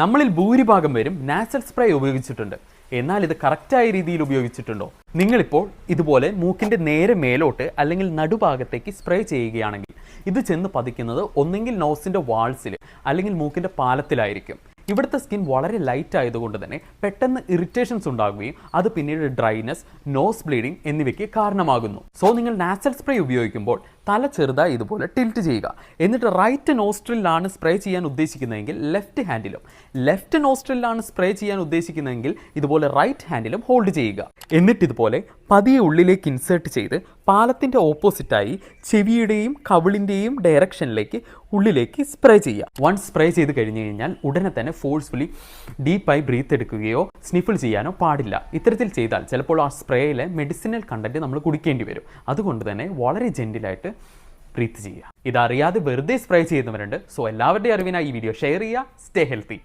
നമ്മളിൽ ഭൂരിഭാഗം പേരും നാസൽ സ്പ്രേ ഉപയോഗിച്ചിട്ടുണ്ട്. എന്നാൽ ഇത് കറക്റ്റായ രീതിയിൽ ഉപയോഗിച്ചിട്ടുണ്ടോ? നിങ്ങളിപ്പോൾ ഇതുപോലെ മൂക്കിന്റെ നേരെ മേലോട്ട് അല്ലെങ്കിൽ നടുഭാഗത്തേക്ക് സ്പ്രേ ചെയ്യുകയാണെങ്കിൽ ഇത് ചെന്ന് പതിക്കുന്നത് ഒന്നെങ്കിൽ നോസിന്റെ വാൾസിൽ അല്ലെങ്കിൽ മൂക്കിന്റെ പാലത്തിലായിരിക്കും. ഇവിടുത്തെ സ്കിൻ വളരെ ലൈറ്റ് ആയതുകൊണ്ട് തന്നെ പെട്ടെന്ന് ഇറിറ്റേഷൻസ് ഉണ്ടാകുകയും അത് പിന്നീട് ഡ്രൈനെസ് നോസ് ബ്ലീഡിംഗ് എന്നിവയ്ക്ക് കാരണമാകുന്നു. സോ നിങ്ങൾ നാസൽ സ്പ്രേ ഉപയോഗിക്കുമ്പോൾ തല ചെറുതായി ഇതുപോലെ ടിൽറ്റ് ചെയ്യുക. എന്നിട്ട് റൈറ്റ് നോസ്ട്രിലാണ് സ്പ്രേ ചെയ്യാൻ ഉദ്ദേശിക്കുന്നതെങ്കിൽ ലെഫ്റ്റ് ഹാൻഡിലും ലെഫ്റ്റ് നോസ്ട്രിലാണ് സ്പ്രേ ചെയ്യാൻ ഉദ്ദേശിക്കുന്നതെങ്കിൽ ഇതുപോലെ റൈറ്റ് ഹാൻഡിലും ഹോൾഡ് ചെയ്യുക. എന്നിട്ട് ഇതുപോലെ പതിയെ ഉള്ളിലേക്ക് ഇൻസേർട്ട് ചെയ്ത് പാലത്തിന്റെ ഓപ്പോസിറ്റായി ചെവിയുടെയും കവിളിന്റെയും ഡയറക്ഷനിലേക്ക് ഉള്ളിലേക്ക് സ്പ്രേ ചെയ്യുക. വൺ സ്പ്രേ ചെയ്ത് കഴിഞ്ഞ് കഴിഞ്ഞാൽ ഉടനെ തന്നെ ഫോഴ്സ്ഫുള്ളി ഡീപ്പായി ബ്രീത്ത് എടുക്കുകയോ സ്നിഫിൾ ചെയ്യാനോ പാടില്ല. ഇത്തരത്തിൽ ചെയ്താൽ ചിലപ്പോൾ ആ സ്പ്രേയിലെ മെഡിസിനൽ കണ്ടന്റ് നമ്മൾ കുടിക്കേണ്ടി വരും. അതുകൊണ്ട് തന്നെ വളരെ ജെന്റിലായിട്ട് ബ്രീത്ത് ചെയ്യുക. ഇതറിയാതെ വെറുതെ സ്പ്രേ ചെയ്യുന്നവരുണ്ട്. സോ എല്ലാവരുടെയും അറിവിനായി ഈ വീഡിയോ ഷെയർ ചെയ്യുക. Stay healthy